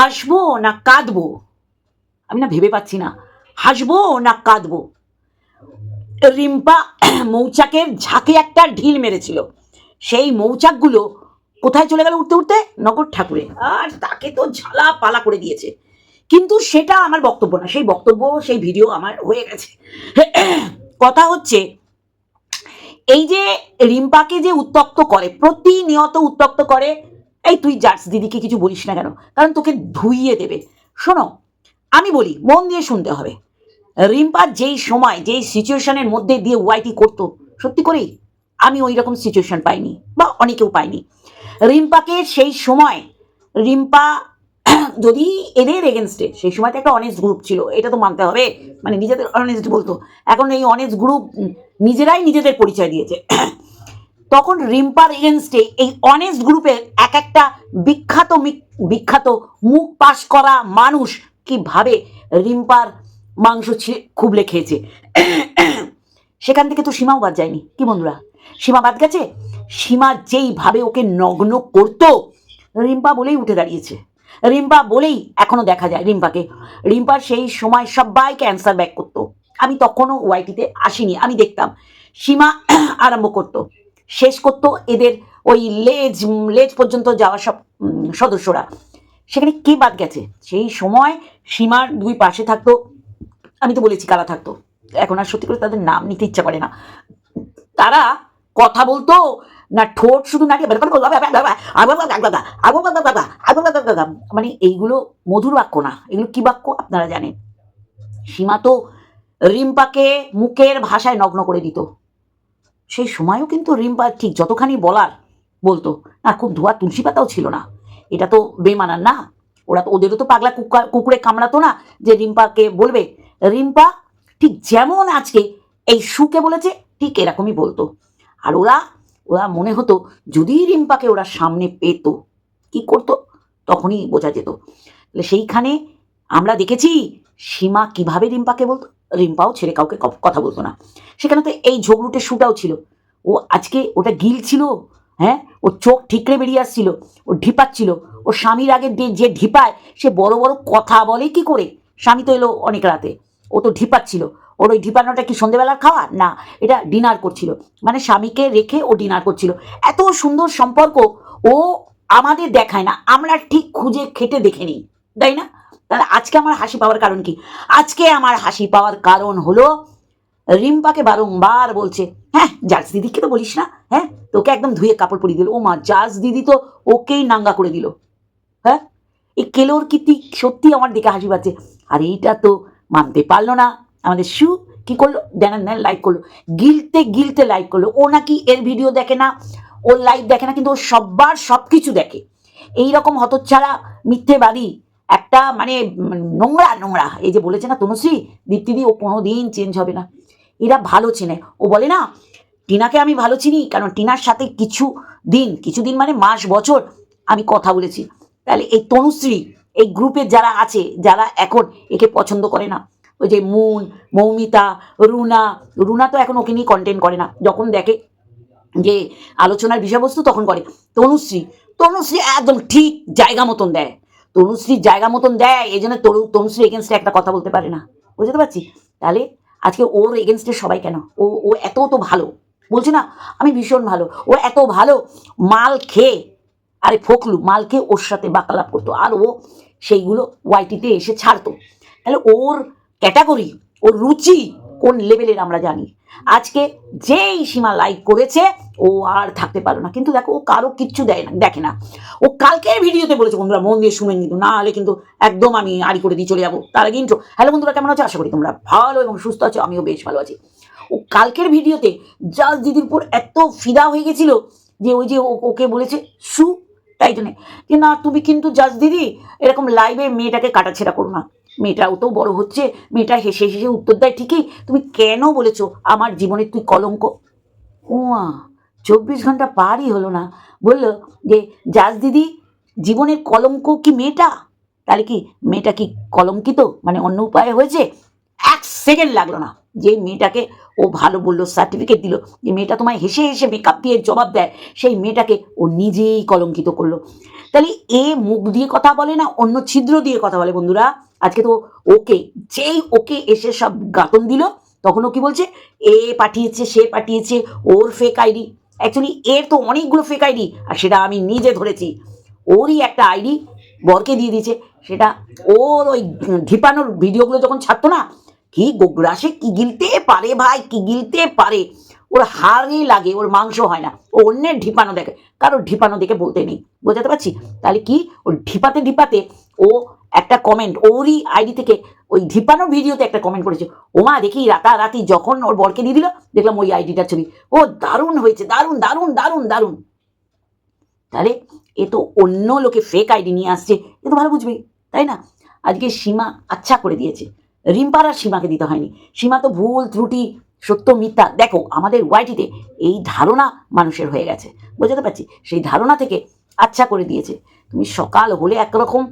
হাসবো না কাঁদবো? আমি না ভেবে পাচ্ছি না। হাসবো না কাঁদবো? রিম্পা মৌচাকের ঝাঁকে একটা ঢিল মেরেছিল। সেই মৌচাকগুলো কোথায় চলে গেল উঠতে উঠতে? নগর ঠাকুরে। আর তাকে তো ঝালা পালা করে দিয়েছে। কিন্তু সেটা আমার বক্তব্য না। সেই বক্তব্য, সেই ভিডিও আমার হয়ে গেছে। কথা হচ্ছে, এই যে রিম্পাকে যে উত্তক্ত করে, প্রতিনিয়ত উত্তক্ত করে এই তুই জার্স দিদিকে কিছু বলিস না কেন? কারণ তোকে ধুইয়ে দেবে। শোনো, আমি বলি, মন দিয়ে শুনতে হবে। রিম্পা যেই সময়, যেই সিচুয়েশনের মধ্যে দিয়ে ওয়াইটি করতো, সত্যি করেই আমি ওই রকম সিচুয়েশন পাইনি, বা অনেকেও পাইনি। রিম্পাকে সেই সময়, রিম্পা যদি এদের এগেনস্টে সেই সময় তো একটা অনেস্ট গ্রুপ ছিল, এটা তো মানতে হবে মানে নিজেদের অনেস্ট বলতো। এখন এই অনেস্ট গ্রুপ নিজেরাই নিজেদের পরিচয় দিয়েছে। তখন রিম্পার এগেনস্টে এই অনেস্ট গ্রুপের এক একটা বিখ্যাত বিখ্যাত মুখ পাশ করা মানুষ কীভাবে রিম্পার মাংস খুবলে খেয়েছে। সেখান থেকে তো সীমাও বাদ যায়নি, কি বন্ধুরা? সীমা বাদ গেছে? সীমা যেইভাবে ওকে নগ্ন করতো, রিম্পা বলেই উঠে দাঁড়িয়েছে। রিম্পা বলেই এখনও দেখা যায় রিম্পাকে। রিম্পা সেই সময় সবাইকে অ্যান্সার ব্যাক করতো। আমি তখনও ওয়াইটিতে আসিনি, আমি দেখতাম। সীমা আরম্ভ করতো। শেষ করতো এদের ওই লেজ লেজ পর্যন্ত যাওয়া সব সদস্যরা সেখানে কে বাদ গেছে সেই সময় সীমার দুই পাশে থাকতো আমি তো বলেছি কারা থাকতো এখন আর সত্যি করে তাদের নাম নিতে ইচ্ছা করে না তারা কথা বলতো না ঠোঁট শুধু নাকি মানে এইগুলো মধুর বাক্য না এগুলো কি বাক্য আপনারা জানেন সীমা তো রিম্পাকে মুখের ভাষায় নগ্ন করে দিত সেই সময়ও কিন্তু রিম্পা ঠিক যতখানি বলার বলতো, না, খুব ধোয়া, তুলসী পাতাও ছিল না। এটা তো বেমানার না। ওরা তো, ওদেরও তো পাগলা কুকা, কুকুরে কামড়াতো না যে রিম্পাকে বলবে। রিম্পা ঠিক যেমন আজকে এই সুকে বলেছে, ঠিক এরকমই বলতো। আর ওরা ওরা মনে হতো যদি রিম্পাকে ওরা সামনে পেত, কি করতো? তখনই বোঝা যেত। সেইখানে আমরা দেখেছি সীমা কীভাবে রিম্পাকে বলতো? রিম্পাও ছেড়ে কাউকে কথা বলতো না। সেখানে তো এই ঝগড়ুটে শুটাও ছিল। ও আজকে ওটা গিল ছিল হ্যাঁ? ও চোখ ঠিকরে বেরিয়ে আসছিল, ও ঢিপাচ্ছিল ও স্বামীর আগে যে ঢিপায়, সে বড় বড় কথা বলে কি করে? স্বামী তো এলো অনেক রাতে। ও তো ঢিপাচ্ছিল ওর ওই ঢিপানোটা কি সন্ধেবেলার খাওয়া? না, এটা ডিনার করছিল। মানে স্বামীকে রেখে ও ডিনার করছিল। এত সুন্দর সম্পর্ক ও আমাদের দেখায় না। আমরা ঠিক খুঁজে খেটে দেখে নিই। তাই না? তাহলে আজকে আমার হাসি পাওয়ার কারণ কি? আজকে আমার হাসি পাওয়ার কারণ হলো, রিম্পাকে বারংবার বলছে হ্যাঁ জাজ দিদিকে তো বলিস না হ্যাঁ তোকে একদম ধুয়ে কাপড় পরিয়ে দিল। ও মা জাজ দিদি তো ওকেই নাঙ্গা করে দিল হ্যাঁ? এই কেলোর কীর্তি সত্যি আমার দিকে হাসি পাচ্ছে। আর এইটা তো মানতে পারল না। আমাদের শু কি করল? দেন দেন লাইক করল। গিলতে গিলতে লাইক করল। ও নাকি এর ভিডিও দেখে না ওর লাইভ দেখে না, কিন্তু ও সব্বার সব কিছু দেখে। এই রকম হতচ্ছাড়া মিথ্যেবাদী একটা মানে নোংরা নোংরা। এই যে বলেছে না তনুশ্রী, দীপ্তিদি, ও কোনো দিন চেঞ্জ হবে না। এরা ভালো চেনে। ও বলে না, টিনাকে আমি ভালো চিনি, কারণ টিনার সাথে কিছু দিন কিছু দিন মানে মাস, বছর আমি কথা বলেছি। তাহলে এই তনুশ্রী, এই গ্রুপের যারা আছে, যারা এখন একে পছন্দ করে না, ওই যে মুন মৌমিতা, রুনা রুনা তো এখন ওকে নিয়ে কন্টেন্ট করে না। যখন দেখে যে আলোচনার বিষয়বস্তু তখন করে। তনুশ্রী তনুশ্রী একদম ঠিক জায়গা মতন দেয়। তনুশ্রী জায়গা মতন দেয় এই জন্য তরু তনুশ্রী এগেনস্টে একটা কথা বলতে পারে না। বুঝতে পারছি? তাহলে আজকে ওর এগেনস্টে সবাই কেন? ও ও এত তো ভালো। বলছি না, আমি ভীষণ ভালো। ও এত ভালো, মাল খেয়ে, আরে ফোকলু, মাল খেয়ে ওর সাথে বাকালাপ করতো। আর ও সেইগুলো ওয়াইটিতে এসে ছাড়তো। তাহলে ওর ক্যাটাগরি ওর রুচি কোন লেভেলের আমরা জানি। আজকে যেই সীমা লাইক করেছে, ও আর থাকতে পারল না। কিন্তু দেখো, ও কারও কিচ্ছু দেয় না, দেখে না। ও কালকের ভিডিওতে বলেছে, বন্ধুরা, মন দিয়ে শুনেন কিন্তু, না হলে কিন্তু একদম আমি আড়ি করে দিয়ে চলে যাব। তার আগে ইন্ট্রো হ্যালো বন্ধুরা, কেমন আছো? আশা করি তোমরা ভালো এবং সুস্থ আছো, আমিও বেশ ভালো আছি। ও কালকের ভিডিওতে জাজ দিদির উপর এত ফিদা হয়ে গেছিল যে ওই যে ওকে বলেছে, সু, তাই জন্যে। যে না, তুমি কিন্তু জাজ দিদি, এরকম লাইভে মেয়েটাকে কাটাছেড়া করো না। মেয়েটাও তো বড় হচ্ছে। মেয়েটা হেসে হেসে উত্তর দেয়, ঠিকই, তুমি কেন বলেছ আমার জীবনে তুই কলঙ্ক? উমা চব্বিশ ঘণ্টা পারই হলো না। বলল যে জাজ দিদি, জীবনের কলঙ্ক কি মেয়েটা? তাহলে কি, মেয়েটা কি কলঙ্কিত? মানে অন্য উপায়ে হয়েছে? এক সেকেন্ড লাগল না। যে মেয়েটাকে ও ভালো বলল সার্টিফিকেট দিল, যে মেয়েটা তোমায় হেসে হেসে মেকআপ দিয়ে জবাব দেয়, সেই মেয়েটাকে ও নিজেই কলঙ্কিত করল। তাহলে এ মুখ দিয়ে কথা বলে না, অন্য ছিদ্র দিয়ে কথা বলে বন্ধুরা। আজকে তো ওকে, যেই ওকে এসে সব গাতন দিল, তখন ও কি বলছে? এ পাঠিয়েছে, সে পাঠিয়েছে, ওর ফেক আইডি অ্যাকচুয়ালি এর তো অনেকগুলো ফেক আইডি আর সেটা আমি নিজে ধরেছি। ওরই একটা আইডি বরকে দিয়ে দিয়েছে। সেটা ওর ওই ঢিপানোর ভিডিওগুলো যখন ছাড়তো না, কি গোগ্রাসে কি গিলতে পারে ভাই, কি গিলতে পারে? ওর হাড়ে লাগে, ওর মাংস হয় না। ও অন্যের ঢিপানো দেখে, কারোর ঢিপানো দেখে বলতে নেই। বোঝাতে পারছি? তাহলে কি? ওর ঢিপাতে ঢিপাতে ও একটা কমেন্ট ওরই আইডি থেকে ওই ঢিপানো ভিডিওতে একটা কমেন্ট করেছে। ওমা, দেখি রাতারাতি যখন ওর বরকে দিয়ে দিল, দেখলাম ওই আইডিটার ছবি। ও, দারুণ হয়েছে, দারুণ দারুণ দারুণ দারুণ। তাহলে এ তো অন্য লোকে ফেক আইডি নিয়ে আসছে, এ তো ভালো বুঝবে, তাই না? আজকে সীমা আচ্ছা করে দিয়েছে। রিম্পার সীমাকে দিতে হয়নি। সীমা তো ভুল, ত্রুটি সত্য মিথ্যা দেখো, আমাদের ওয়াইটিতে এই ধারণা মানুষের হয়ে গেছে। বোঝাতে পারছি? সেই ধারণা থেকে আচ্ছা করে দিয়েছে। তুমি সকাল হলে একরকম,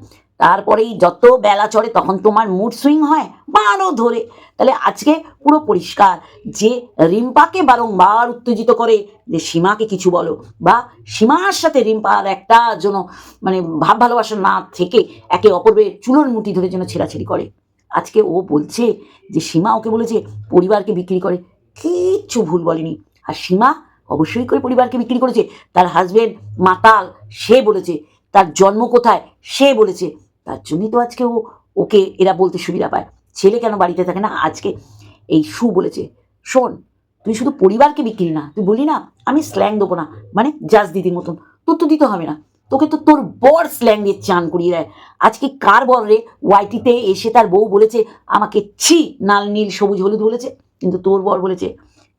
তারপরেই যত বেলা চড়ে তখন তোমার মুড সুইং হয় বারো ধরে। তাহলে আজকে পুরো পরিষ্কার যে রিম্পাকে বারংবার উত্তেজিত করে যে সীমাকে কিছু বলো, বা সীমার সাথে রিম্পার একটা যেন মানে ভাব ভালোবাসা না থেকে একে অপরের চুলোর মুঠি ধরে যেন ছেঁড়াছেড়ি করে। আজকে ও বলছে যে, সীমা ওকে বলেছে পরিবারকে বিক্রি করে। কিচ্ছু ভুল বলেনি। আর সীমা অবশ্যই করে পরিবারকে বিক্রি করেছে। তার হাজবেন্ড মাতাল, সে বলেছে। তার জন্ম কোথায়, সে বলেছে। তার জন্যই তো আজকে ও, ওকে এরা বলতে সুবিধা পায়। ছেলে কেন বাড়িতে থাকে না? আজকে এই সু বলেছে, শোন, তুই শুধু পরিবারকে বিক্রি না, তুই বলি না, আমি স্ল্যাং দেবো না। মানে জাজ দিদির মতন। তোর তো দিতে হবে না। তোকে তো তোর বর স্ল্যাং দিয়ে চান করিয়ে দেয়। আজকে কার বর রে? ওয়াইটিতে এসে তার বউ বলেছে, আমাকে ছি, নাল নীল, সবুজ, হলুদ বলেছে। কিন্তু তোর বর বলেছে,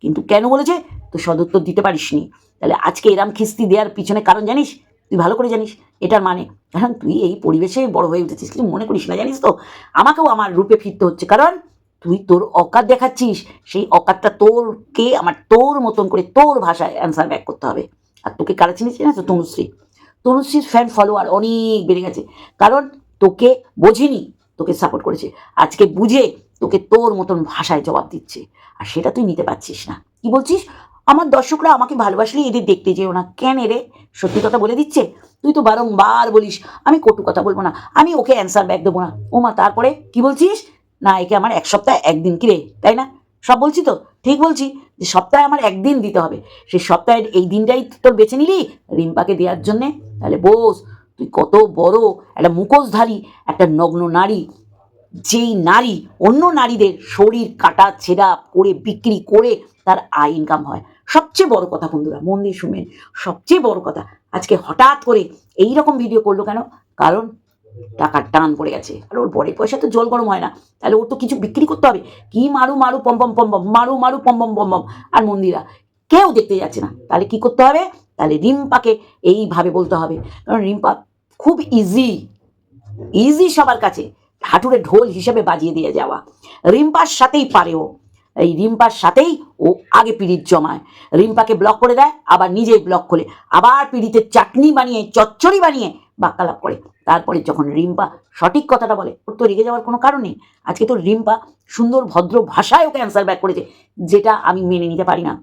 কিন্তু কেন বলেছে? তো সদুত্তর দিতে পারিস নি তাহলে আজকে এরাম খিস্তি দেওয়ার পিছনে কারণ জানিস? তুই ভালো করে জানিস, এটার মানে। কারণ তুই এই পরিবেশে বড় হয়ে উঠেছিস তুই মনে করিস না, জানিস তো? আমাকেও আমার রূপে ফিরতে হচ্ছে, কারণ তুই তোর অকাত দেখাচ্ছিস, সেই অকাতটা তোরকে, আমার তোর মতন করে তোর ভাষায় অ্যান্সার ব্যাক করতে হবে। আর তোকে কারা চিনিস না তো, তনুশ্রী। তনুশ্রীর ফ্যান ফলোয়ার অনেক বেড়ে গেছে। কারণ তোকে বোঝেনি, তোকে সাপোর্ট করেছে। আজকে বুঝে তোকে তোর মতন ভাষায় জবাব দিচ্ছে। আর সেটা তুই নিতে পারছিস না। কি বলছিস? আমার দর্শকরা আমাকে ভালোবাসলে এদের দেখতে যেও না। কেন রে সত্যি কথা বলে দিচ্ছে? তুই তো বারংবার বলিস, আমি কটু কথা বলব না। আমি ওকে অ্যান্সার ব্যাক দেবো না। ওমা, তারপরে কি বলছিস? না, একে আমার এক সপ্তাহে একদিন কিরে তাই না? সব বলছি তো? ঠিক বলছি। যে সপ্তাহে আমার একদিন দিতে হবে। সেই সপ্তাহের এই দিনটাই তোর বেছে নিলি রিম্পাকে দেওয়ার জন্যে? তাহলে বোস, তুই কত বড় একটা মুখোশধারী, একটা নগ্ন নারী। যেই নারী অন্য নারীদের শরীর কাটা, ছেঁড়া করে, বিক্রি করে তার আয় ইনকাম হয়। সবচেয়ে বড় কথা বন্ধুরা, মন দিয়ে শুনবেন। সবচেয়ে বড় কথা, আজকে হঠাৎ করে এই রকম ভিডিও করল কেন? কারণ টাকার টান পড়ে গেছে। আর ওর বড়ের পয়সা তো জল গরম হয় না। তাহলে ওর তো কিছু বিক্রি করতে হবে। কি মারু মারু পম পম পম পম, মারু মারু পম পম পম পম। আর মন্দিরা, কেউ দেখতে যাচ্ছে না। তাহলে কি করতে হবে? তাহলে রিম্পাকে এইভাবে বলতে হবে। কারণ রিম্পা খুব ইজি ইজি সবার কাছে। হাঁটুরে ঢোল হিসেবে বাজিয়ে দিয়ে যাওয়া। রিম্পার সাথেই পারে ও। এই রিম্পার সাথেই ও আগে পিড়িত জমায়। রিম্পাকে ব্লক করে দেয়, আবার নিজেই ব্লক খোলে। আবার পিড়িতে চাটনি বানিয়ে, চচ্চড়ি বানিয়ে বাক্যালাপ করে। তারপরে যখন রিম্পা সঠিক কথাটা বলে, ওর তো রেগে যাওয়ার কোনো কারণ নেই। আজকে তো রিম্পা সুন্দর, ভদ্র ভাষায় ওকে অ্যান্সার ব্যাক করেছে, যেটা আমি মেনে নিতে পারি না।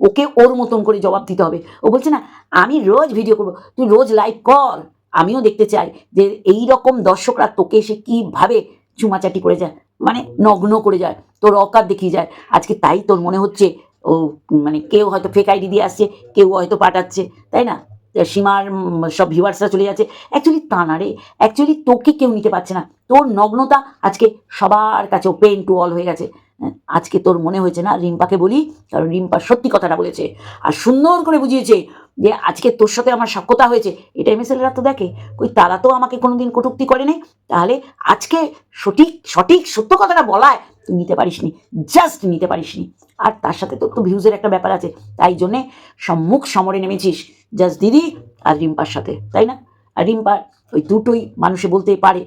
ওকে ওর মতন করে জবাব দিতে হবে। ও বলছে, না, আমি রোজ ভিডিও করব, তুই রোজ লাইভ কর। আমিও দেখতে চাই যে এই রকম দর্শকরা তোকে এসে কীভাবে চুমাচাটি করে যায় মানে নগ্ন করে যায়, তোর অকার দেখিয়ে যায়। আজকে তাই তোর মনে হচ্ছে, ও মানে কেউ হয়তো ফেক দিয়ে আসছে, কেউ হয়তো পাঠাচ্ছে, তাই না? সীমার সব ভিউয়ার্সরা চলে যাচ্ছে। অ্যাকচুয়ালি তা না রে। অ্যাকচুয়ালি তোকে কেউ নিতে পারছে না। তোর নগ্নতা আজকে সবার কাছে পেন টু অল হয়ে গেছে। হ্যাঁ, আজকে তোর মনে হয়েছে না রিম্পাকে বলি কারণ রিম্পা সত্যি কথাটা বলেছে। আর সুন্দর করে বুঝিয়েছে যে আজকে তোর সাথে আমার সাক্ষতা হয়েছে। এটা এমএসএলরা তো দেখে। কই তারা তো আমাকে কোনোদিন কটূক্তি করে নাই। তাহলে আজকে সঠিক সঠিক সত্য কথাটা বলায় তুই নিতে পারিসনি জাস্ট নিতে পারিসনি। আর তার সাথে তোর তো ভিউজের একটা ব্যাপার আছে। তাই জন্যে সম্মুখ সমরে নেমেছিস জাস্ট দিদি আর রিম্পার সাথে তাই না? আর রিম্পার ওই দুটোই মানুষে বলতে পারে।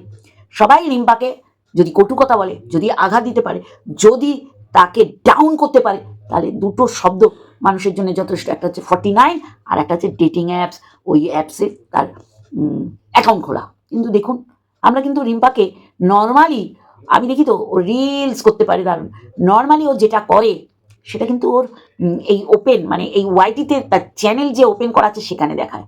সবাই রিম্পাকে যদি কটু কথা বলে, যদি আঘাত দিতে পারে, যদি তাকে ডাউন করতে পারে, তাহলে দুটো শব্দ মানুষের জন্য যথেষ্ট। একটা হচ্ছে ফর্টি নাইন আর একটা হচ্ছে ডেটিং অ্যাপস ওই অ্যাপসে তার অ্যাকাউন্ট খোলা। কিন্তু দেখুন, আমরা কিন্তু রিম্পাকে নর্মালি আমি দেখি তো রিলস করতে পারে দারুণ। নর্মালি ও যেটা করে, সেটা কিন্তু ওর এই ওপেন মানে এই ওয়াইটিতে তার চ্যানেল যে ওপেন করা আছে, সেখানে দেখায়।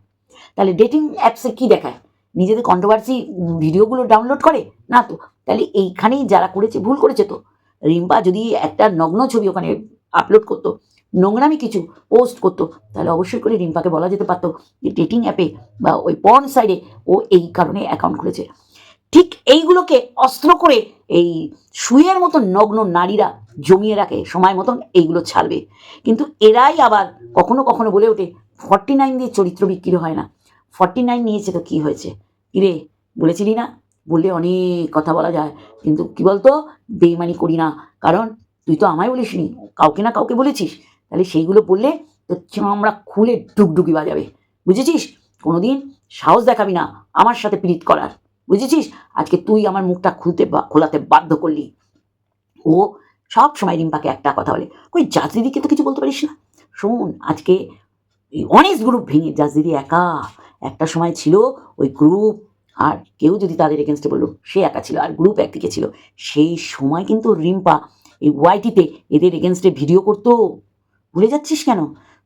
তাহলে ডেটিং অ্যাপসে কি দেখায়? নিজেদের কন্ট্রোভার্সি ভিডিওগুলো ডাউনলোড করে? না তো। তাহলে এইখানেই যারা করেছে, ভুল করেছে তো। রিম্পা যদি একটা নগ্ন ছবি ওখানে আপলোড করতো, নোংরামি কিছু পোস্ট করতো, তাহলে অবশ্যই করে রিম্পাকে বলা যেতে পারতো যে ডেটিং অ্যাপে বা ওই পর্ন সাইডে ও এই কারণে অ্যাকাউন্ট খুলেছে। ঠিক এইগুলোকে অস্ত্র করে এই শুয়ের মতো নগ্ন নারীরা জমিয়ে রাখে, সময় মতন এইগুলো ছাড়বে। কিন্তু এরাই আবার কখনো কখনো বলে ওঠে ফর্টি নাইন দিয়ে চরিত্র বিক্রি হয় না। ফর্টি নাইন নিয়েছে তো কী হয়েছে? কিরে বলেছিলি না? বললে অনেক কথা বলা যায়। কিন্তু কি বলতো? বেইমানি করি না। কারণ তুই তো আমায় বলিসনি কাউকে না কাউকে বলেছিস। তাহলে সেইগুলো বললে তো চামড়া খুলে ডুগডুগি বাজাবে। বুঝেছিস? কোনোদিন সাহস দেখাবি না আমার সাথে পীড়িত করার। বুঝেছিস? আজকে তুই আমার মুখটা খুলতে খোলাতে বাধ্য করলি। ও সব সময় রিম্পাকে একটা কথা বলে। কই জাজ দিদিকে তো কিছু বলতে পারিস না? শোন, আজকে অনেক গ্রুপ ভেঙে জাজ দিদি একা একটা সময় ছিল ওই গ্রুপ আর কেউ যদি তাদের এগেনস্টে বলল, সে একা ছিল আর গ্রুপ একদিকে ছিল। সেই সময় কিন্তু রিম্পা এই ওয়াইটিতে এদের এগেনস্টে ভিডিও করতো। ভুলে যাচ্ছিস কেন?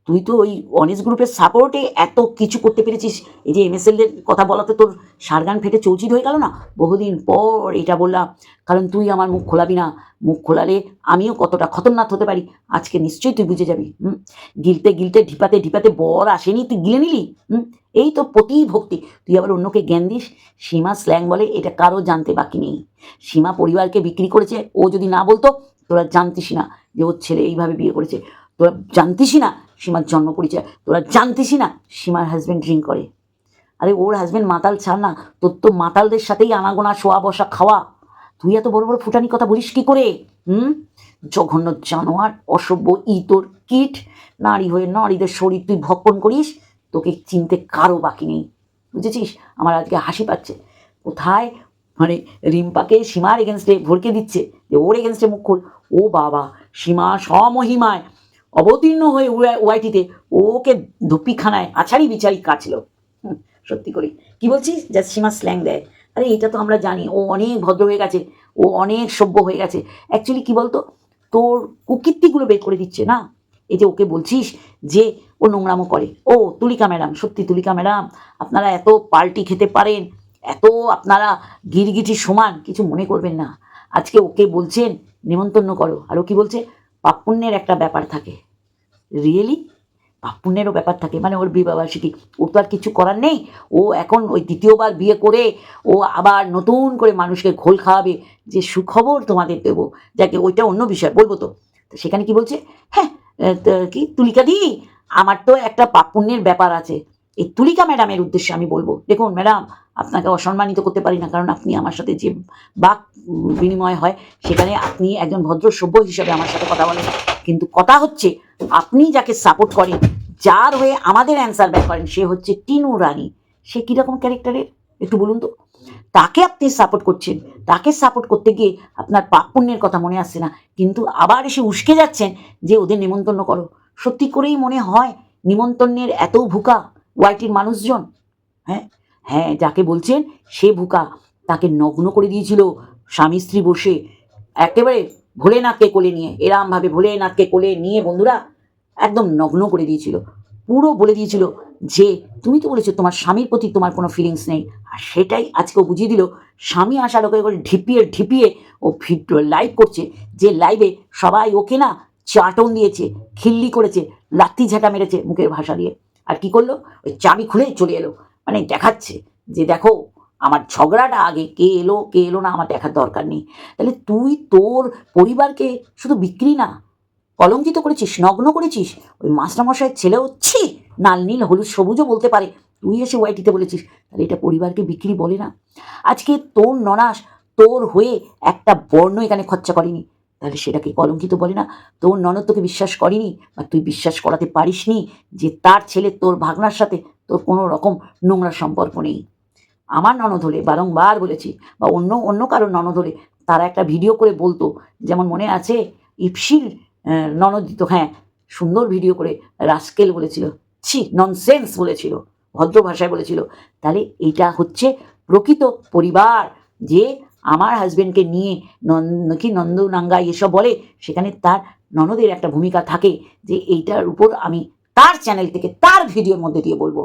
তুই তো ওই অনেস্ট গ্রুপের সাপোর্টে এত কিছু করতে পেরেছিস। এই যে এমএসএল এর কথা বলাতে তোর সারগান ফেটে চৌচির হয়ে গেল না? বহুদিন পর এটা বললাম, কারণ তুই আমার মুখ খোলাবি না। মুখ খোলালে আমিও কতটা খতরনাক হতে পারি। আজকে নিশ্চয়ই তুই বুঝে যাবি, হুম? গিলতে গিলতে, ঢিপাতে ঢিপাতে বর আসেনি, তুই গিলে নিলি, হুম? এই তো প্রতি ভক্তি। তুই আবার অন্যকে জ্ঞান দিস? সীমা স্ল্যাং বলে, এটা কারও জানতে বাকি নেই। সীমা পরিবারকে বিক্রি করেছে, ও যদি না বলতো, তোরা জানতিস না যে ওর ছেলে এইভাবে বিয়ে করেছে। তোরা জানতিসই না সীমার জন্ম পরিচয়। তোরা জানতিসই না, সীমার হাজব্যান্ড ড্রিঙ্ক করে। আরে ওর হাজব্যান্ড মাতাল ছাড় না, তোর তো মাতালদের সাথেই আনাগোনা, শোয়া বসা, খাওয়া। তুই এত বড় বড় ফুটানি কথা বলিস কি করে? হুম? জঘন্য জানোয়ার, অসভ্য ই তোর কিট, নারী হয়ে নারীদের শরীর তুই ভক্ষণ করিস, তোকে চিনতে কারও বাকি নেই। বুঝেছিস? আমার আজকে হাসি পাচ্ছে। কোথায়? মানে রিম্পাকে সীমার এগেনস্টে ভরকে দিচ্ছে, যে ওর এগেনস্টে মুখ খোল। ও বাবা, সীমা স্বমহিমায়। অবতীর্ণ হয়ে ওয়া- ওয়াইটিতে ওকে ধুপিখানায় আছাড়ি বিচারি কাটছিল সত্যি করে। কি বলছিস? যা সীমা স্ল্যাং দেয়। আরে, এটা তো আমরা জানি। ও অনেক ভদ্র হয়ে গেছে। ও অনেক সভ্য হয়ে গেছে। অ্যাকচুয়ালি কি বলতো? তোর কুকীর্তিগুলো বের করে দিচ্ছে, না? এই যে ওকে বলছিস যে ও নোংরামো করে। ও, তুলিকা ম্যাডাম, সত্যি তুলিকা ম্যাডাম, আপনারা এত পাল্টি খেতে পারেন, এত আপনারা গিরগিটি সমান, কিছু মনে করবেন না। আজকে ওকে বলছেন নিমন্ত্রণ করো। আর ও কি বলছে? পাপুণ্যের একটা ব্যাপার থাকে। রিয়েলি পাপুণ্যেরও ব্যাপার থাকে। মানে ওর বিবাহবার্ষিকী ওর তো আর কিছু করার নেই। ও এখন ওই দ্বিতীয়বার বিয়ে করে ও আবার নতুন করে মানুষকে ঘোল খাওয়াবে। যে সুখবর তোমাদের দেবো। যাকে ওইটা অন্য বিষয়, বলব তো। তো সেখানে কি বলছে? হ্যাঁ কি? তুলিকা দি, আমার তো একটা পাপুণ্যের ব্যাপার আছে। এই তুলিকা ম্যাডামের উদ্দেশ্যে আমি বলব। দেখুন ম্যাডাম, আপনাকে অসম্মানিত করতে পারি না। কারণ আপনি আমার সাথে যে বাক বিনিময় হয়, সেখানে আপনি একজন ভদ্র সভ্য হিসাবে আমার সাথে কথা বলেন। কিন্তু কথা হচ্ছে আপনি যাকে সাপোর্ট করেন, যার হয়ে আমাদের অ্যান্সার ব্যাক করেন, সে হচ্ছে টিনু রানী। সে কীরকম ক্যারেক্টারের একটু বলুন তো। তাকে আপনি সাপোর্ট করছেন, তাকে সাপোর্ট করতে গিয়ে আপনার পাপ পুণ্যের কথা মনে আসছে না, কিন্তু আবার এসে উস্কে যাচ্ছেন যে ওদের নিমন্ত্রণ করো। সত্যি করেই মনে হয় নিমন্ত্রণের এত ভুকা ওয়াইটির মানুষজন? হ্যাঁ হ্যাঁ যাকে বলছেন সে ভুকা, তাকে নগ্ন করে দিয়েছিল স্বামী স্ত্রী বসে। একেবারে ভোলেনাথকে কোলে নিয়ে, এরামভাবে ভোলেনাথকে কোলে নিয়ে বন্ধুরা একদম নগ্ন করে দিয়েছিল। পুরো বলে দিয়েছিল যে, তুমি তো বলেছ তোমার স্বামীর প্রতি তোমার কোনো ফিলিংস নেই। আর সেটাই আজকে ও বুঝিয়ে দিল, স্বামী আসা লোকে করে ঢিপিয়ে ঢিপিয়ে ও লাইভ করছে যে লাইভে সবাই ওকে না চাটন দিয়েছে, খিল্লি করেছে, লাত্তি ঝাঁটা মেরেছে মুখের ভাষা দিয়ে। আর কি করল? ওই চাবি খুলে চলে এলো। মানে দেখাচ্ছে যে দেখো আমার ঝগড়াটা আগে কে এলো কে এলো না আমার দেখার দরকার নেই। তাহলে তুই তোর পরিবারকে শুধু বিক্রি না, কলঙ্কিত করেছিস, নগ্ন করেছিস, ওই মাস্টারমশাইয়ের ছেলে হচ্ছি নাল নীল, হলুদ, সবুজও বলতে পারে। তুই এসে ওয়াইটিতে বলেছিস, তাহলে এটা পরিবারকে বিক্রি বলে না। আজকে তোর ননাস, তোর হয়ে একটা বর্ণ এখানে খরচা করেনি। তাহলে সেটাকে কলঙ্কিত বলে না? তোর ননদ তোকে বিশ্বাস করেনি, বা তুই বিশ্বাস করাতে পারিসনি যে তার ছেলে তোর ভাগনার সাথে তোর কোনো রকম নোংরা সম্পর্ক নেই। আমার ননদ হলে বারংবার বলেছি বা অন্য অন্য কারোর ননদ হলে তারা একটা ভিডিও করে বলতো, যেমন মনে আছে ইপসির ননদ তো হ্যাঁ সুন্দর ভিডিও করে রাস্কেল বলেছিল, ছি ননসেন্স বলেছিল, ভদ্র ভাষায় বলেছিল। তাহলে এটা হচ্ছে প্রকৃত পরিবার, যে আমার হাজবেন্ডকে নিয়ে নন্দ কি নন্দনাঙ্গা এসব বলে, সেখানে তার ননদের একটা ভূমিকা থাকে, যে এইটার উপর আমি তার চ্যানেল থেকে তার ভিডিওর মধ্যে দিয়ে বলব।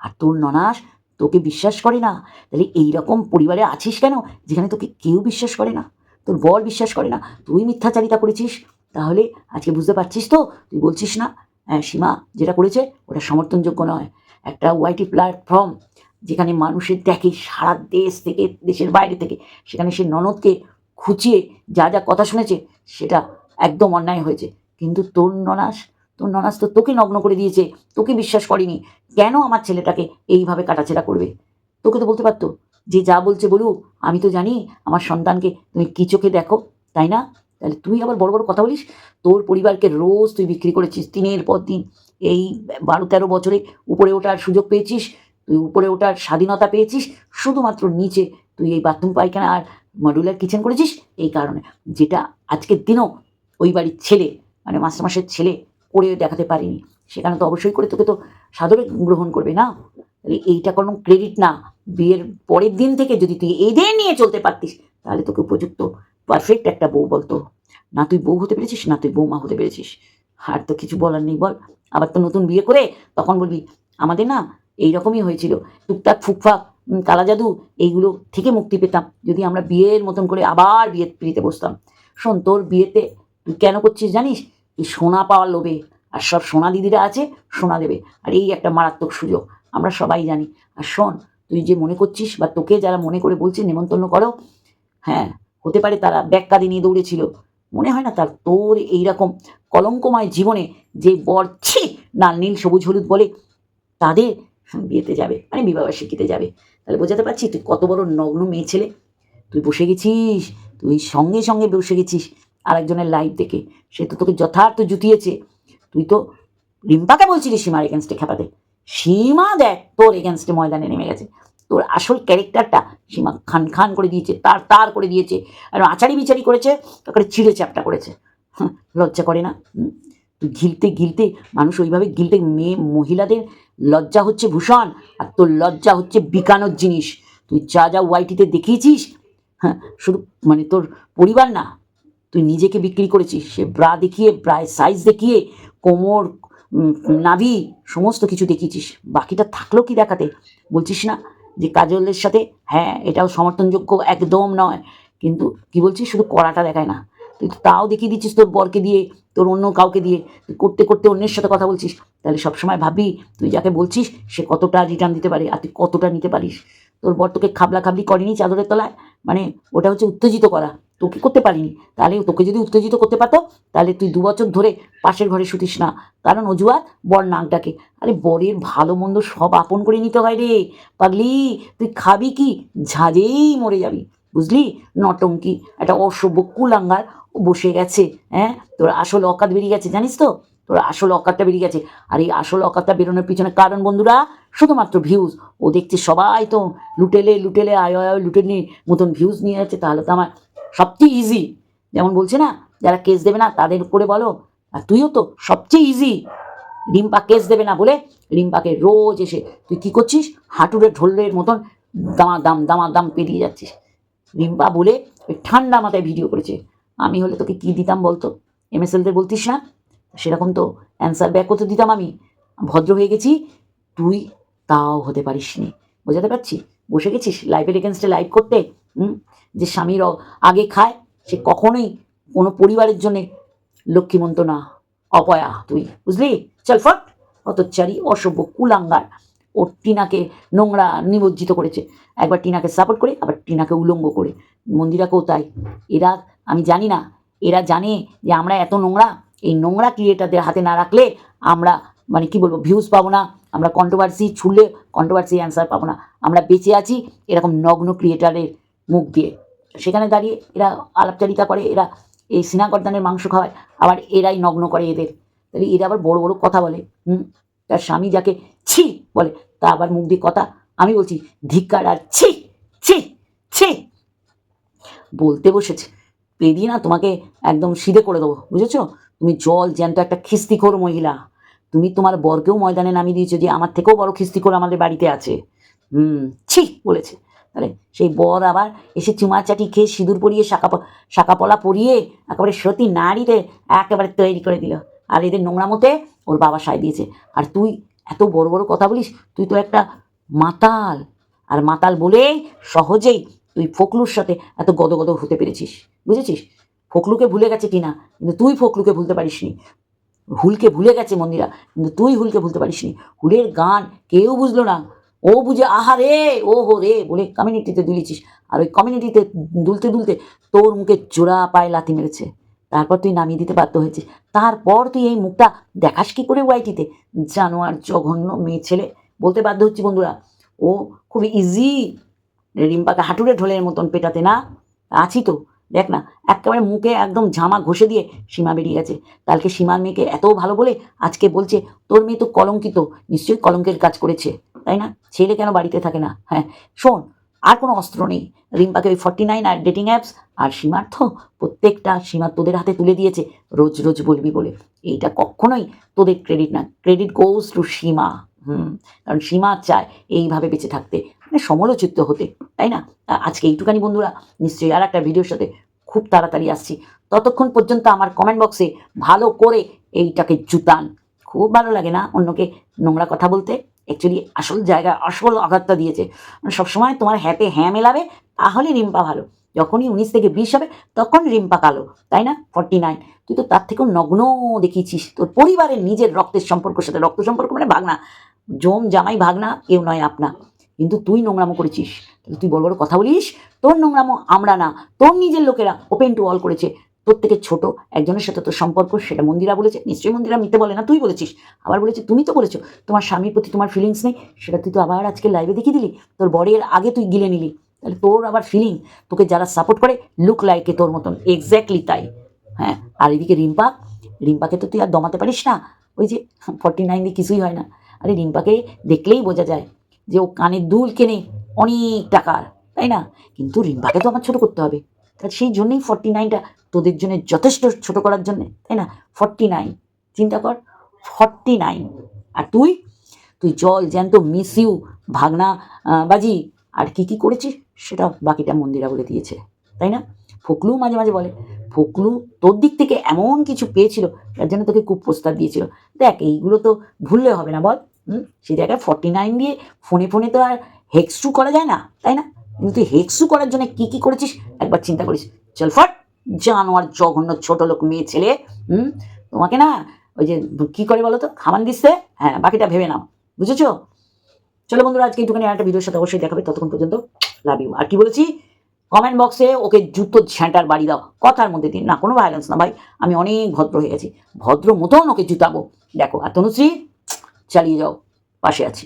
আর তোর ননাস তোকে বিশ্বাস করে না? তাহলে এই রকম পরিবারে আছিস কেন? যেখানে তোকে কেউ বিশ্বাস করে না। তোর বর বিশ্বাস করে না। তুই মিথ্যাচারিতা করেছিস। তাহলে আজকে বুঝতে পারছিস তো? তুই বলছিস না? হ্যাঁ সীমা যেটা করেছে, ওটা সমর্থনযোগ্য নয়। একটা ওয়াইটি প্ল্যাটফর্ম যেখানে মানুষের দেখে সারা দেশ থেকে, দেশের বাইরে থেকে, সেখানে সে ননদকে খুঁচিয়ে যা যা কথা শুনেছে, সেটা একদম অন্যায় হয়েছে। কিন্তু তোর ননাস তোর ননাস তো তোকে নগ্ন করে দিয়েছে, তোকে বিশ্বাস করেনি। কেন আমার ছেলেটাকে এইভাবে কাটাছেড়া করবে? তোকে তো বলতে পারতো, যে যা বলছে বলুক, আমি তো জানি আমার সন্তানকে তুমি কি চোখে দেখো, তাই না? তাহলে তুই আবার বড় বড় কথা বলিস? তোর পরিবারকে রোজ তুই বিক্রি করেছিস, দিনের পর দিন। এই বারো তেরো বছরে উপরে ওঠার সুযোগ পেয়েছিস, তুই উপরে ওঠার স্বাধীনতা পেয়েছিস, শুধুমাত্র নিচে তুই এই বাথরুম পায়খানা আর মডুলার কিচেন করেছিস, এই কারণে। যেটা আজকের দিনও ওই বাড়ির ছেলে মানে মাস্টারমাসের ছেলে করে দেখাতে পারিনি। সেখানে তো অবশ্যই করে তোকে তো সাদরে গ্রহণ করবে না। তাহলে এইটা কোনো ক্রেডিট না। বিয়ের পরের দিন থেকে যদি তুই এদের নিয়ে চলতে পারতিস, তাহলে তোকে উপযুক্ত পারফেক্ট একটা বউ বলতো। না তুই বউ হতে পেরেছিস, না তুই বৌমা হতে পেরেছিস। আর তো কিছু বলার নেই বল। আবার তো নতুন বিয়ে করে তখন বলবি, আমাদের না এইরকমই হয়েছিল। টুকটাক ফুকফাক কালা জাদু এইগুলো থেকে মুক্তি পেতাম। যদি আমরা বিয়ের মতন করে আবার বিয়ে পিড়িতে বসতাম। শোন, তোর বিয়েতে তুই কেন করছিস জানিস? তুই সোনা পাওয়ার লোভে, আর সব সোনা দিদিরা আছে, সোনা দেবে। আর এই একটা মারাত্মক সুযোগ, আমরা সবাই জানি। আর শোন, তুই যে মনে করছিস বা তোকে যারা মনে করে বলছিস নেমন্তন্ন করো। হ্যাঁ হতে পারে তারা ব্যাগকাদি নিয়ে দৌড়েছিল। মনে হয় না তার তোর এইরকম কলঙ্কময় জীবনে যে বর, ছি, না নীল সবুজ হলুদ বলে, তাদের বিয়েতে যাবে মানে বিবাহ শিখিতে যাবে। তাহলে বোঝাতে পারছি তুই কত বড় নগ্ন মেয়ে ছেলে। তুই বসে গেছিস, তুই সঙ্গে সঙ্গে বসে গেছিস আরেকজনের লাইভ দেখে। সে তো তোকে যথার্থ জুতিয়েছে। তুই তো রিম্পাকে বলছিলি সীমার এগেনস্টে খেপাতে। সীমা দেখ তোর এগেনস্টে ময়দানে নেমে গেছে। তোর আসল ক্যারেক্টারটা সীমা খান খান করে দিয়েছে তার তার করে দিয়েছে। আর আচারি বিচারি করেছে তারপরে চিড়ে চাপটা করেছে। হাহ, লজ্জা করে না? তুই গিলতে গিলতে মানুষ ওইভাবে গিলতে মেয়ে মহিলাদের লজ্জা হচ্ছে ভূষণ আর তোর লজ্জা হচ্ছে বিকানোর জিনিস। তুই যা যা ওয়াইটিতে দেখিয়েছিস হ্যাঁ শুধু মানে তোর পরিবার না তুই নিজেকে বিক্রি করেছিস, সে ব্রা দেখিয়ে ব্রায় সাইজ দেখিয়ে, কোমর নাভি, সমস্ত কিছু দেখিয়েছিস। বাকিটা থাকল কি দেখাতে? বলছিস না যে কাজলের সাথে হ্যাঁ এটাও সমর্থনযোগ্য একদম নয়। কিন্তু কি বলছিস? শুধু কড়াটা দেখায় না। তুই তাও দেখিয়ে দিচ্ছিস তোর বরকে দিয়ে, তোর অন্য কাউকে দিয়ে। করতে করতে অন্যের সাথে কথা বলছিস। তাহলে সবসময় ভাবি তুই যাকে বলছিস, সে কতটা রিটার্ন দিতে পারে, আর তুই কতটা নিতে পারিস? তোর বর তোকে খাবলা খাবলি করেনি চাদরের তলায়? মানে ওটা হচ্ছে উত্তেজিত করা। তোকে করতে পারিনি। তাহলে তোকে যদি উত্তেজিত করতে পারতো, তাহলে তুই দু বছর ধরে পাশের ঘরে শুতিস না। কারণ অজুহাত বর নাক ডাকে আরে বরের ভালো মন্দ সব আপন করে নিতে হয় রে। পাগলি, তুই খাবি কি? ঝাঁঝেই মরে যাবি। বুঝলি? নটঙ্কি, একটা অসভ্য কুলাঙ্গার বসে গেছে হ্যাঁ? তোর আসল অকাত বেরিয়ে গেছে, জানিস তো? তোর আসল অকাতটা বেরিয়ে গেছে। আর এই আসল অকাতটা বেরোনোর পিছনে কারণ, বন্ধুরা, শুধুমাত্র ভিউজ ও দেখছে সবাই তো লুটেলে লুটেলে, আয় আয় লুটেলে মতন ভিউজ নিয়ে যাচ্ছে, তাহলে তো আমার সবচেয়ে ইজি যেমন বলছে না, যারা কেস দেবে না, তাদের করে বলো। আর তুইও তো সবচেয়ে ইজি রিম্পা কেস দেবে না বলে রিম্পাকে রোজ এসে, তুই কি করছিস? হাঁটুরে ঢোলের মতন দামা দাম দামা দাম পেরিয়ে যাচ্ছিস। রিম্পা বলে, ওই ঠান্ডা মাথায় ভিডিও করেছে। আমি হলে তোকে কি দিতাম বলতো? এমএসএলদের বলতিস না? সেরকম তো অ্যান্সার ব্যাক করতে দিতাম আমি। ভদ্র হয়ে গেছি। তুই তাও হতে পারিস নি বোঝাতে পারছি বসে গেছিস? লাইফের এগেনস্টে লাইভ করতে? যে স্বামীর আগে খায়, সে কখনোই কোনো পরিবারের জন্যে লক্ষ্মীমন্ত না, অপয়া তুই, বুঝলি? চল ফট। অতচারী অসভ্য কুলাঙ্গার, ও টিনাকে নোংরা নিমজ্জিত করেছে। একবার টিনাকে সাপোর্ট করে, আবার টিনাকে উলঙ্গ করে। মন্দিরাকেও তাই। এরা, আমি জানি না, এরা জানে যে আমরা এত নোংরা, এই নোংরা ক্রিয়েটারদের হাতে না রাখলে আমরা মানে কি বলব ভিউজ পাবো না, আমরা কন্ট্রোভার্সি ছুড়লে কন্ট্রোভার্সি অ্যান্সার পাবো না। আমরা বেঁচে আছি, এরকম নগ্ন ক্রিয়েটারের মুখ দিয়ে। সেখানে দাঁড়িয়ে এরা আলাপচারিতা করে, এরা এই সিনাগর্দানের মাংস খাওয়ায়, আবার এরাই নগ্ন করে এদের। তাহলে এরা আবার বড় বড় কথা বলে, হুম? তার স্বামী যাকে ছি বলে, তা আবার মুখ দিয়ে কথা। আমি বলছি, ধিক্কার আর ছি ছি ছি। বলতে বসেছে পেরিয়ে না, তোমাকে একদম সিধে করে দেবো, বুঝেছ? তুমি জল জ্যান্ত একটা খিস্তিখোর মহিলা। তুমি তোমার বরকেও ময়দানে নামিয়ে দিয়েছ যে আমার থেকেও বড় খিস্তিখোর আমাদের বাড়িতে আছে। হুম, ছি বলেছে। তাহলে সেই বর আবার এসে চুমাচাটি খেয়ে সিঁদুর পরিয়ে শাখা প- শাখাপলা পরিয়ে একেবারে সতী নারীতে একেবারে তৈরি করে দিল। আর এদের নোংরা মতে ওর বাবা সায় দিয়েছে। আর তুই এত বড় বড় কথা বলিস, তুই তো একটা মাতাল। আর মাতাল বলেই সহজেই তুই ফকলুর সাথে এত গদগদ হতে পেরেছিস। বুঝেছিস? ফকলুকে ভুলে গেছে টিনা কিন্তু তুই ফকলুকে ভুলতে পারিসনি। হুলকে ভুলে গেছে মন্দিরা, কিন্তু তুই হুলকে ভুলতে পারিসনি। হুলের গান কেউ বুঝলো না। ও বুঝে, আহা রে ও হো রে, বলে কমিউনিটিতে দুলিছিস। আর ওই কমিউনিটিতে দুলতে দুলতে তোর মুখে জোড়া পায়ে লাথি মেরেছে। তারপর তুই নামিয়ে দিতে বাধ্য হয়েছিস। তারপর তুই এই মুখটা দেখাস কি করে ওয়াইটিতে জানোয়ার জঘন্য মেয়ে ছেলে। বলতে বাধ্য হচ্ছি বন্ধুরা, ও খুব ইজি রিম্পাকে হাঁটুরে ঢোলের মতন পেটাতে না? আছি তো। দেখ না, একেবারে মুখে একদম ঝামা ঘষে দিয়ে সীমা বেরিয়ে গেছে। কালকে সীমার মেয়েকে এত ভালো বলে আজকে বলছে, তোর মেয়ে তো কলঙ্কিত, নিশ্চয়ই কলঙ্কের কাজ করেছে। তাই না? ছেলে কেন বাড়িতে থাকে না? হ্যাঁ শোন, আর কোনো অস্ত্র নেই। রিম্পাকে ওই ফর্টি নাইন আর ডেটিং অ্যাপস আর সীমার তো প্রত্যেকটা সীমা তোদের হাতে তুলে দিয়েছে, রোজ রোজ বলবি বলে। এইটা কখনোই তোদের ক্রেডিট না। Credit goes to Seema, hmm? কারণ সীমা চায় এইভাবে বেঁচে থাকতে। মানে সমালোচিত হতে, তাই না? আজকে এইটুকানি বন্ধুরা, নিশ্চয়ই আর একটা ভিডিওর সাথে খুব তাড়াতাড়ি আসছি। ততক্ষণ পর্যন্ত আমার কমেন্ট বক্সে ভালো করে এইটাকে জুতান। খুব ভালো লাগে না অন্যকে নোংরা কথা বলতে? অ্যাকচুয়ালি আসল জায়গায় আসল আঘাতটা দিয়েছে। মানে সবসময় তোমার হ্যাতে হ্যাঁ মেলাবে, তাহলে রিম্পা ভালো। যখনই উনিশ থেকে বিশ হবে, তখন রিম্পা কালো, তাই না? ফর্টি নাইন তুই তো তার থেকেও নগ্ন দেখিয়েছিস। তোর পরিবারের নিজের রক্তের সম্পর্কের সাথে, রক্ত সম্পর্ক মানে ভাগনা। জম জামাই ভাগনা, কেউ নয় আপনা। কিন্তু তুই নোংরামো করেছিস। তুই বড় বড় কথা বলিস, তোর নোংরামো আমরা না। তোর নিজের লোকেরা ওপেন টু অল করেছে। থেকে ছোট, একজনের সাথে তোর সম্পর্ক, সেটা মন্দিরা বলেছে, নিশ্চয়ই মন্দিরা মিথ্যে বলে না, তুই বলেছিস। আবার বলেছে, তুমি তো বলেছ, তোমার স্বামীর প্রতি তোমার ফিলিংস নেই, সেটা তুই তো আবার আজকে লাইভে দেখিয়ে দিলি, তোর বরের আগে তুই গিলে নিলি। তাহলে তোর আবার ফিলিং তোকে যারা সাপোর্ট করে লুক লাইকে তোর মতন এক্স্যাক্টলি তাই। হ্যাঁ? আর এদিকে রিম্পা, রিম্পাকে তো তুই আর দমাতে পারিস না। ওই যে ফর্টি নাইন দিয়ে কিছুই হয় না। আরে রিম্পাকে দেখলেই বোঝা যায় যে ও কানের দুল কেনে অনেক টাকার, তাই না? কিন্তু রিম্পাকে তো আমার ছোট করতে হবে। তা সেই জন্যই ফর্টি নাইনটা তোদের জন্য যথেষ্ট ছোট করার জন্যে, তাই না? ফর্টি নাইন চিন্তা কর ফর্টি নাইন আর তুই? তুই জল জ্যান্ত মিস ইউ ভাগনা বাজি, আর কি কি করেছিস? সেটা বাকিটা মন্দিরা বলে দিয়েছে, তাই না? ফকলু মাঝে মাঝে বলে, ফকলু তোর দিক থেকে এমন কিছু পেয়েছিল, যার জন্য তোকে খুব প্রস্তাব দিয়েছিল। দেখ, এইগুলো তো ভুললে হবে না, বল, হুম? সেই জায়গায় ফর্টি নাইন দিয়ে ফোনে ফোনে তো আর হেক্সু করা যায় না, তাই না? কিন্তু তুই হেক্সু করার জন্য কি কি করেছিস? একবার চিন্তা করিস। চল, ফট! জানোয়ার জঘন্য ছোট লোক, মেয়ে, ছেলে, হুম? তোমাকে না ওই যে কি করে বলো তো খামান দিচ্ছে? হ্যাঁ বাকিটা ভেবে নাও। বুঝেছ? চলো বন্ধুরা, আজকে একটুখানি একটা ভিডিওর সাথে অবশ্যই দেখাবে। ততক্ষণ পর্যন্ত লাভ ইউ আর কি বলেছি? কমেন্ট বক্সে ওকে জুতো ঝ্যাঁটার বাড়ি দাও। কথার মধ্যে দিন না, কোনো ভায়োলেন্স না ভাই। আমি অনেক ভদ্র হয়ে গেছি। ভদ্র মতন ওকে জুতাবো। দেখো, আর তনুশ্রী, চালিয়ে যাও। পাশে আছি।